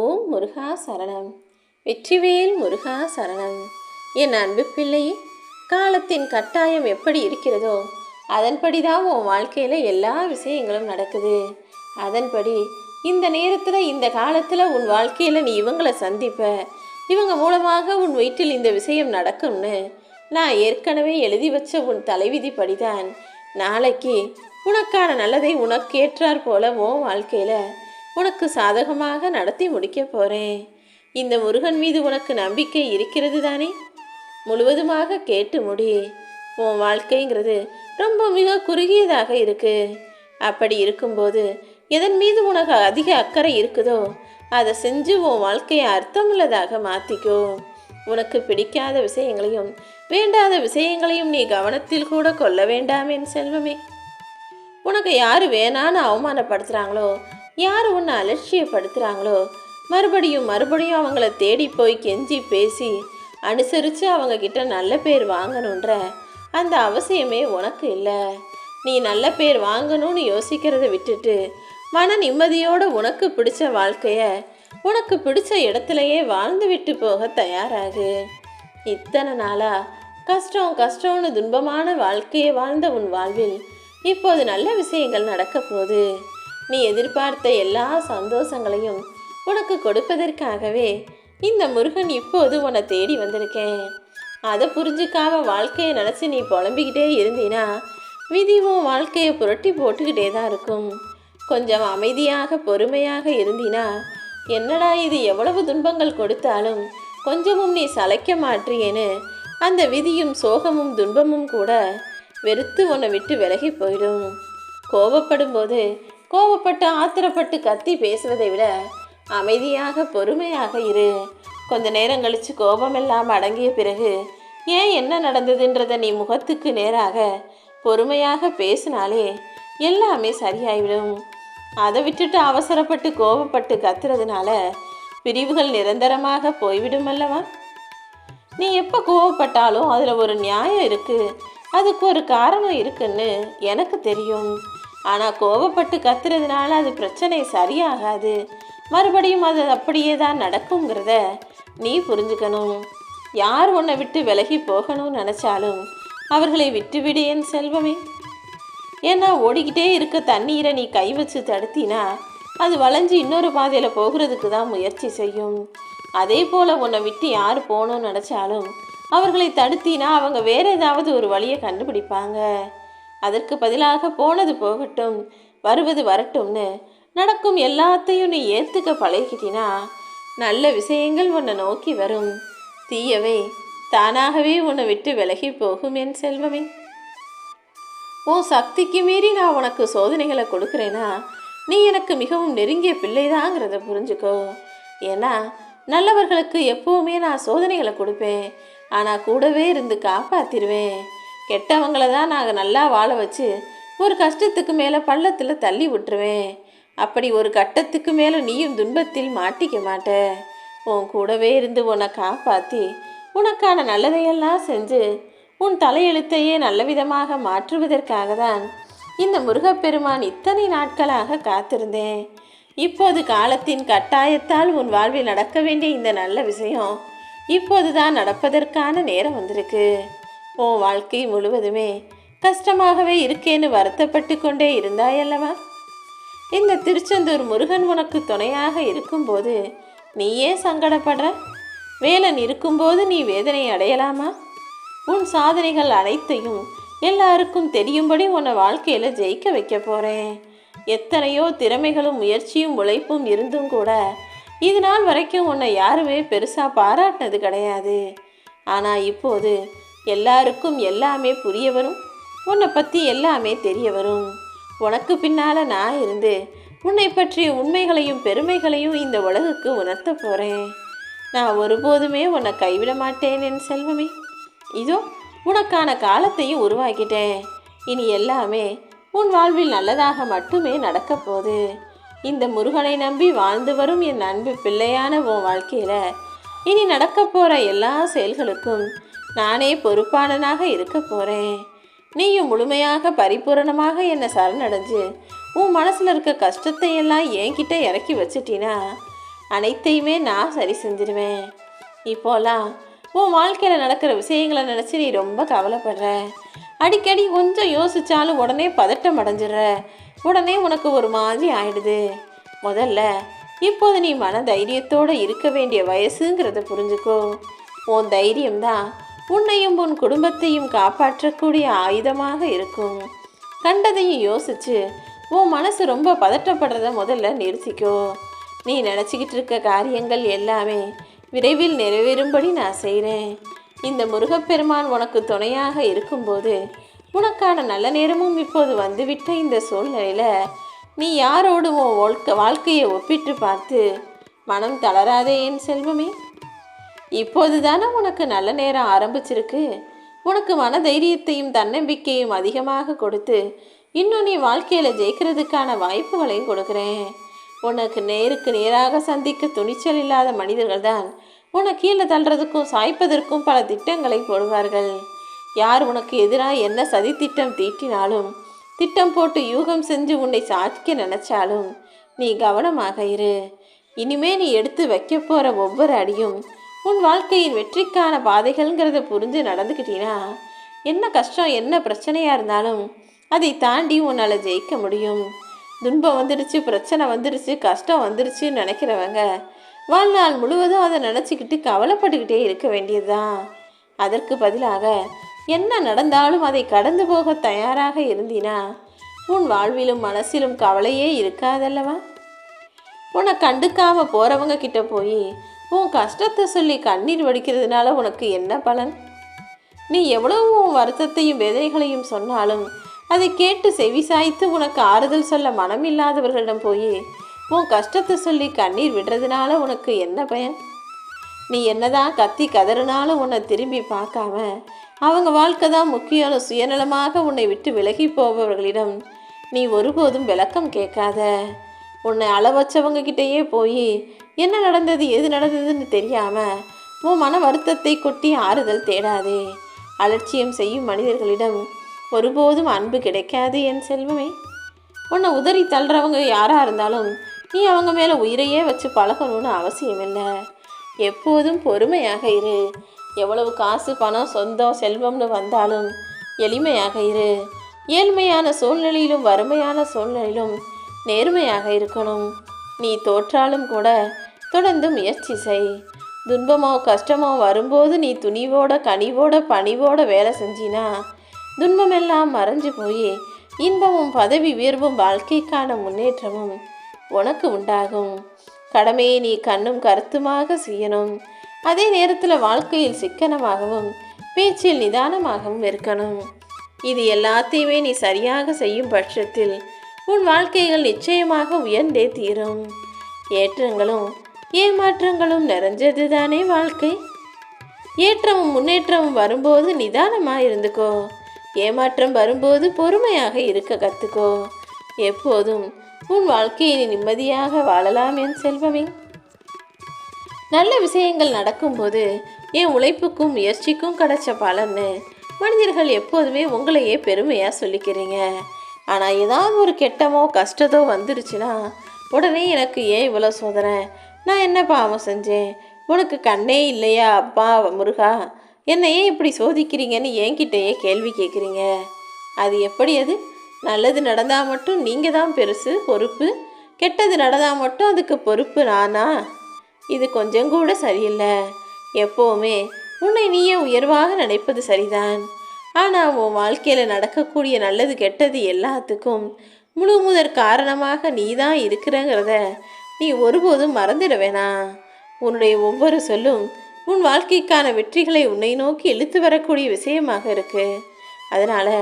ஓம் முருகா சரணம். வெற்றிவேல் முருகா சரணம். என் அன்பு பிள்ளையே காலத்தின் கட்டாயம் எப்படி இருக்கிறதோ அதன்படிதான் உன் வாழ்க்கையில் எல்லா விஷயங்களும் நடக்குது. அதன்படி இந்த நேரத்தில் இந்த காலத்தில் உன் வாழ்க்கையில் நீ இவங்களை சந்திப்ப. இவங்க மூலமாக உன் வீட்டில் இந்த விஷயம் நடக்கும்னு நான் ஏற்கனவே எழுதி வச்ச உன் தலைவிதிப்படிதான் நாளைக்கு உனக்கான நல்லதை உனக்கேற்றார் போல உன் வாழ்க்கையில் உனக்கு சாதகமாக நடத்தி முடிக்கப் போகிறேன் இந்த முருகன் மீது உனக்கு நம்பிக்கை இருக்கிறது தானே முழுவதுமாக கேட்டு முடி. உன் வாழ்க்கைங்கிறது ரொம்ப மிக குறுகியதாக இருக்கு. அப்படி இருக்கும்போது எதன் மீது உனக்கு அதிக அக்கறை இருக்குதோ அதை செஞ்சு உன் வாழ்க்கையை அர்த்தமுள்ளதாக மாற்றிக்கோ உனக்கு பிடிக்காத விஷயங்களையும் வேண்டாத விஷயங்களையும் நீ கவனத்தில் கூட கொள்ள வேண்டாம் என் செல்வமே. உனக்கு யார் வேணான்னு அவமானப்படுத்துகிறாங்களோ யார் உன்னை அலட்சியப்படுத்துகிறாங்களோ மறுபடியும் மறுபடியும் அவங்கள தேடி போய் கெஞ்சி பேசி அனுசரித்து அவங்க கிட்ட நல்ல பேர் வாங்கணுன்ற அந்த அவசியமே உனக்கு இல்லை. நீ நல்ல பேர் வாங்கணும்னு யோசிக்கிறத விட்டுட்டு மன நிம்மதியோட உனக்கு பிடிச்ச வாழ்க்கைய உனக்கு பிடிச்ச இடத்துலையே வாழ்ந்து விட்டு போக தயாராகு. இத்தனை நாளா கஷ்டம் கஷ்டம்னு துன்பமான வாழ்க்கையை வாழ்ந்த உன் வாழ்வில் இப்போது நல்ல விஷயங்கள் நடக்க போகுது. நீ எதிர்பார்த்த எல்லா சந்தோஷங்களையும் உனக்கு கொடுப்பதற்காகவே இந்த முருகன் இப்போது உன்னை தேடி வந்திருக்கேன். அதை புரிஞ்சுக்காம வாழ்க்கையை நினச்சி நீ புலம்பிக்கிட்டே இருந்தீனா விதி உன் வாழ்க்கையை புரட்டி போட்டுக்கிட்டே தான் இருக்கும். கொஞ்சம் அமைதியாக பொறுமையாக இருந்தினா என்னடா இது எவ்வளவு துன்பங்கள் கொடுத்தாலும் கொஞ்சமும் நீ சளைக்க மாற்றியேன்னு அந்த விதியும் சோகமும் துன்பமும் கூட வெறுத்து உன்னை விட்டு விலகி போயிடும். கோபப்படும் போது கோபப்பட்டு ஆத்திரப்பட்டு கத்தி பேசுவதை விட அமைதியாக பொறுமையாக இரு. கொஞ்ச நேரம் கழித்து கோபமெல்லாம் அடங்கிய பிறகு ஏன் என்ன நடந்ததுன்றதை நீ முகத்துக்கு நேராக பொறுமையாக பேசினாலே எல்லாமே சரியாயிடும் அதை விட்டுட்டு அவசரப்பட்டு கோபப்பட்டு கத்துறதுனால பிரிவுகள் நிரந்தரமாக போய்விடும் அல்லவா? நீ எப்போ கோவப்பட்டாலும் அதில் ஒரு நியாயம் இருக்குது அதுக்கு ஒரு காரணம் இருக்குன்னு எனக்கு தெரியும். ஆனால் கோபப்பட்டு கத்துறதுனால அது பிரச்சனை சரியாகாது. மறுபடியும் அது அப்படியே தான் நடக்குங்கிறத நீ புரிஞ்சுக்கணும். யார் உன்னை விட்டு விலகி போகணும்னு நினச்சாலும் அவர்களை விட்டுவிடு என் செல்வமே. ஏன்னா ஓடிக்கிட்டே இருக்க தண்ணீரை நீ கை வச்சு தடுத்தினா அது வளைஞ்சு இன்னொரு பாதையில் போகிறதுக்கு தான் முயற்சி செய்யும். அதே போல் உன்னை விட்டு யார் போகணும்னு நினச்சாலும் அவர்களை தடுத்தினா அவங்க வேறு ஏதாவது ஒரு வழியை கண்டுபிடிப்பாங்க. அதற்கு பதிலாக போனது போகட்டும். வருவது வரட்டும்னு நடக்கும் எல்லாத்தையும் நீ ஏற்றுக்க பழகிட்டினா நல்ல விஷயங்கள் உன்னை நோக்கி வரும். தீயவை தானாகவே உன்னை விட்டு விலகி போகும் என் செல்வமே. உன் சக்திக்கு மீறி நான் உனக்கு சோதனைகளை கொடுக்குறேன்னா நீ எனக்கு மிகவும் நெருங்கிய பிள்ளைதாங்கிறத புரிஞ்சுக்கோ. ஏன்னா நல்லவர்களுக்கு எப்போவுமே நான் சோதனைகளை கொடுப்பேன். ஆனால் கூடவே இருந்து காப்பாற்றிடுவேன் கெட்டவங்கள தான் நாங்கள் நல்லா வாழ வச்சு ஒரு கஷ்டத்துக்கு மேலே பள்ளத்தில் தள்ளி விட்டுருவேன். அப்படி ஒரு கட்டத்துக்கு மேலே நீயும் துன்பத்தில் மாட்டிக்க மாட்ட. உன் கூடவே இருந்து உன்னை காப்பாற்றி உனக்கான நல்லதையெல்லாம் செஞ்சு உன் தலையெழுத்தையே நல்ல விதமாக மாற்றுவதற்காக தான் இந்த முருகப்பெருமான் இத்தனை நாட்களாக காத்திருந்தேன். இப்போது காலத்தின் கட்டாயத்தால் உன் வாழ்வில் நடக்க வேண்டிய இந்த நல்ல விஷயம் இப்போதுதான் நடப்பதற்கான நேரம் வந்திருக்கு. உன் வாழ்க்கை முழுவதுமே கஷ்டமாகவே இருக்கேன்னு வருத்தப்பட்டு கொண்டே இருந்தாயல்லவா? இந்த திருச்செந்தூர் முருகன் உனக்கு துணையாக இருக்கும்போது நீ ஏன் சங்கடப்படுற? வேலன் இருக்கும்போது நீ வேதனை அடையலாமா? உன் சாதனைகள் அனைத்தையும் எல்லாருக்கும் தெரியும்படி உன்னை வாழ்க்கையில் ஜெயிக்க வைக்க போகிறேன் எத்தனையோ திறமைகளும் முயற்சியும் உழைப்பும் இருந்தும் கூட இது நாள் வரைக்கும் உன்னை யாருமே பெருசாக பாராட்டினது கிடையாது. ஆனால் இப்போது எல்லாருக்கும் எல்லாமே புரிய வரும் உன்னை பற்றி எல்லாமே தெரிய வரும் உனக்கு பின்னால் நான் இருந்து உன்னை பற்றிய உண்மைகளையும் பெருமைகளையும் இந்த உலகுக்கு உணர்த்த போகிறேன் நான் ஒருபோதுமே உன்னை கைவிட மாட்டேன் என் செல்வமே. இதோ உனக்கான காலத்தையும் உருவாக்கிட்டேன். இனி எல்லாமே உன் வாழ்வில் நல்லதாக மட்டுமே நடக்கப் போகுது. இந்த முருகனை நம்பி வாழ்ந்து வரும் என் அன்பு பிள்ளையான உன் வாழ்க்கையில் இனி நடக்கப் போகிற எல்லா செயல்களுக்கும் நானே பொறுப்பாளனாக இருக்க போகிறேன் நீயும் முழுமையாக பரிபூரணமாக என்னை சரணடைஞ்சு உன் மனசில் இருக்க கஷ்டத்தை எல்லாம் என்கிட்ட இறக்கி வச்சிட்டினா அனைத்தையுமே நான் சரி செஞ்சிருவேன். இப்போலாம் உன் வாழ்க்கையில் நடக்கிற விஷயங்களை நினச்சி நீ ரொம்ப கவலைப்படுற. அடிக்கடி கொஞ்சம் யோசித்தாலும் உடனே பதட்டம் அடைஞ்சிடுற. உடனே உனக்கு ஒரு மாதிரி ஆயிடுது. முதல்ல இப்போது நீ மன தைரியத்தோடு இருக்க வேண்டிய வயசுங்கிறத புரிஞ்சுக்கோ. உன் தைரியம்தான் உன்னையும் உன் குடும்பத்தையும் காப்பாற்றக்கூடிய ஆயுதமாக இருக்கும். கண்டதையும் யோசிச்சு உன் மனசு ரொம்ப பதட்டப்படுறத முதல்ல நிறுத்திக்கோ. நீ நினச்சிக்கிட்டு இருக்க காரியங்கள் எல்லாமே விரைவில் நிறைவேறும்படி நான் செய்கிறேன் இந்த முருகப்பெருமான் உனக்கு துணையாக இருக்கும்போது உனக்கான நல்ல நேரமும் இப்போது வந்துவிட்ட இந்த சூழ்நிலையில் நீ யாரோடு உன் வாழ்க்கை வாழ்க்கையை ஒப்பிட்டு பார்த்து மனம் தளராதே என் செல்வமே. இப்போது தானே உனக்கு நல்ல நேரம் ஆரம்பிச்சிருக்கு? உனக்கு மன தைரியத்தையும் தன்னம்பிக்கையும் அதிகமாக கொடுத்து இன்னும் நீ வாழ்க்கையில் ஜெயிக்கிறதுக்கான வாய்ப்புகளையும் கொடுக்குறேன். உனக்கு நேருக்கு நேராக சந்திக்க துணிச்சல் இல்லாத மனிதர்கள் தான் உன கீழே தள்ளுறதுக்கும் சாய்ப்பதற்கும் பல திட்டங்களை போடுவார்கள். யார் உனக்கு எதிராக என்ன சதி திட்டம் தீட்டினாலும் திட்டம் போட்டு யூகம் செஞ்சு உன்னை சாதிக்க நினைச்சாலும் நீ கவனமாக இரு. இனிமே நீ எடுத்து வைக்க போகிற ஒவ்வொரு அடியும் உன் வாழ்க்கையின் வெற்றிக்கான பாதைகள்ங்கிறத புரிஞ்சு நடந்துக்கிட்டீன்னா என்ன கஷ்டம் என்ன பிரச்சனையாக இருந்தாலும் அதை தாண்டி உன்னால் ஜெயிக்க முடியும். துன்பம் வந்துடுச்சு பிரச்சனை வந்துடுச்சு கஷ்டம் வந்துடுச்சுன்னு நினைக்கிறவங்க வாழ்நாள் முழுவதும் அதை நினச்சிக்கிட்டு கவலைப்பட்டுக்கிட்டே இருக்க வேண்டியதுதான். அதற்கு பதிலாக என்ன நடந்தாலும் அதை கடந்து போக தயாராக இருந்தினா உன் வாழ்விலும் மனசிலும் கவலையே இருக்காதல்லவா? உன்னை கண்டுக்காம போகிறவங்க கிட்ட போய் உன் கஷ்டத்தை சொல்லி கண்ணீர் வடிக்கிறதுனால உனக்கு என்ன பலன்? நீ எவ்வளவு உன் வருத்தத்தையும் வேதனைகளையும் சொன்னாலும் அதை கேட்டு செவி சாய்த்து உனக்கு ஆறுதல் சொல்ல மனமில்லாதவர்களிடம் போய் உன் கஷ்டத்தை சொல்லி கண்ணீர் விடுறதுனால உனக்கு என்ன பயன்? நீ என்னதான் கத்தி கதறினாலும் உன்னை திரும்பி பார்க்காம அவங்க வாழ்க்கை தான் முக்கியம் சுயநலமாக உன்னை விட்டு விலகி போபவர்களிடம் நீ ஒருபோதும் விளக்கம் கேட்காத. உன்னை அளவச்சவங்க கிட்டேயே போய் என்ன நடந்தது எது நடந்ததுன்னு தெரியாமல் உன் மன வருத்தத்தை கொட்டி ஆறுதல் தேடாதே. அலட்சியம் செய்யும் மனிதர்களிடம் ஒருபோதும் அன்பு கிடைக்காது என் செல்வமே. உன்னை உதறி தள்ளுறவங்க யாராக இருந்தாலும் நீ அவங்க மேலே உயிரையே வச்சு பழகணும்னு அவசியம் இல்லை. எப்போதும் பொறுமையாக இரு. எவ்வளவு காசு பணம் சொந்தம் செல்வம்னு வந்தாலும் எளிமையாக இரு. ஏழ்மையான சூழ்நிலையிலும் வறுமையான சூழ்நிலையிலும் நேர்மையாக இருக்கணும். நீ தோற்றாலும் கூட தொடர்ந்து முயற்சி செய். துன்பமோ கஷ்டமோ வரும்போது நீ துணிவோட கனிவோட பணிவோட வேலை செஞ்சினா துன்பமெல்லாம் மறைஞ்சு போய். இன்பமும் பதவி உயர்வும் வாழ்க்கைக்கான முன்னேற்றமும் உனக்கு உண்டாகும். கடமையை நீ கண்ணும் கருத்துமாக செய்யணும். அதே நேரத்தில் வாழ்க்கையில் சிக்கனமாகவும் பேச்சில் நிதானமாகவும் இருக்கணும். இது எல்லாத்தையுமே நீ சரியாக செய்யும் பட்சத்தில் உன் வாழ்க்கைகள் நிச்சயமாக உயர்ந்தே தீரும். ஏற்றங்களும் ஏமாற்றங்களும் நிறைஞ்சது தானே வாழ்க்கை? ஏற்றமும் முன்னேற்றமும் வரும்போது நிதானமாக இருந்துக்கோ. ஏமாற்றம் வரும்போது பொறுமையாக இருக்க கற்றுக்கோ எப்போதும் உன் வாழ்க்கையை நிம்மதியாக வாழலாம் என் செல்வமே. நல்ல விஷயங்கள் நடக்கும்போது என் உழைப்புக்கும் முயற்சிக்கும் கிடைச்ச பலன்னு மனிதர்கள் எப்போதுமே உங்களையே பெருமையாக சொல்லிக்கிறீங்க. ஆனால் ஏதாவது ஒரு கெட்டமோ கஷ்டத்தோ வந்துருச்சுன்னா உடனே எனக்கு ஏன் இவ்வளோ சோதனை? நான் என்ன பாவம் செஞ்சேன்? உனக்கு கண்ணே இல்லையா அப்பா முருகா? என்னை ஏன் இப்படி சோதிக்கிறீங்கன்னு என்கிட்டயே கேள்வி கேட்குறீங்க? அது எப்படி அது? நல்லது நடந்தால் மட்டும் நீங்கள் தான் பெருசு பொறுப்பு. கெட்டது நடந்தால் மட்டும் அதுக்கு பொறுப்பு நானா? இது கொஞ்சம் கூட சரியில்லை. எப்போவுமே உன்னை நீயே உயர்வாக நினைப்பது சரிதான். ஆனால் உன் வாழ்க்கையில் நடக்கக்கூடிய நல்லது கெட்டது எல்லாத்துக்கும் முழு முதற் காரணமாக நீ தான் இருக்கிறங்கிறத நீ ஒருபோதும் மறந்துட வேணாம் உன்னுடைய ஒவ்வொரு சொல்லும் உன் வாழ்க்கைக்கான வெற்றிகளை உன்னை நோக்கி இழுத்து வரக்கூடிய விஷயமாக இருக்கு. அதனால்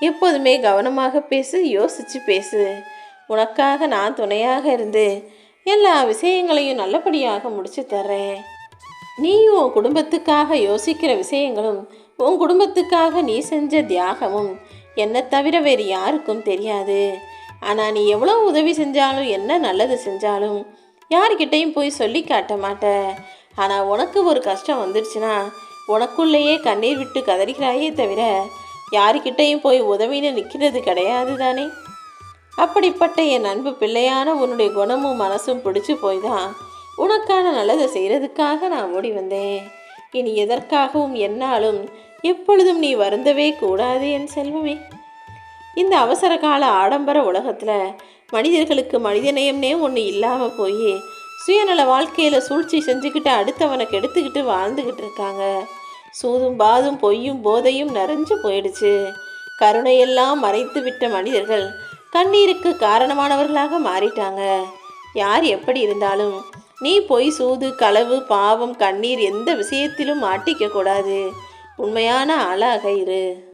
எப்போதுமே கவனமாக பேசு யோசித்து பேசு. உனக்காக நான் துணையாக இருந்து எல்லா விஷயங்களையும் நல்லபடியாக முடிச்சு தர்றேன். நீயும் உன் குடும்பத்துக்காக யோசிக்கிற விஷயங்களும் உன் குடும்பத்துக்காக நீ செஞ்ச தியாகமும் என்னை தவிர வேறு யாருக்கும் தெரியாது. ஆனால் நீ எவ்வளோ உதவி செஞ்சாலும் என்ன நல்லது செஞ்சாலும் யார்கிட்டையும் போய் சொல்லி காட்ட மாட்ட. ஆனால் உனக்கு ஒரு கஷ்டம் வந்துடுச்சுன்னா உனக்குள்ளேயே கண்ணீர் விட்டு கதறிகிறாயே தவிர யாருக்கிட்டையும் போய் உதவின்னு நிற்கிறது கிடையாது தானே? அப்படிப்பட்ட என் அன்பு பிள்ளையான உன்னுடைய குணமும் மனசும் பிடிச்சு போய் தான் உனக்கான நல்லதை செய்கிறதுக்காக நான் ஓடி வந்தேன். இனி எதற்காகவும் என்னாலும் எப்பொழுதும் நீ வருந்தவே கூடாது என் செல்வமே. இந்த அவசர கால ஆடம்பர உலகத்தில் மனிதர்களுக்கு மனிதநேயம்னே ஒன்று இல்லாமல் போய். சுயநல வாழ்க்கையில் சூழ்ச்சி செஞ்சுக்கிட்டு அடுத்தவனை கெடுத்துக்கிட்டு வாழ்ந்துக்கிட்டு இருக்காங்க. சூதும் பாதும் பொய்யும் போதையும் நிறைஞ்சு போயிடுச்சு. கருணையெல்லாம் மறைத்து விட்ட மனிதர்கள் கண்ணீருக்கு காரணமானவர்களாக மாறிட்டாங்க. யார் எப்படி இருந்தாலும் நீ பொய் சூது களவு பாவம் கண்ணீர் எந்த விஷயத்திலும் மாட்டிக்க கூடாது. உண்மையான ஆளாக இரு.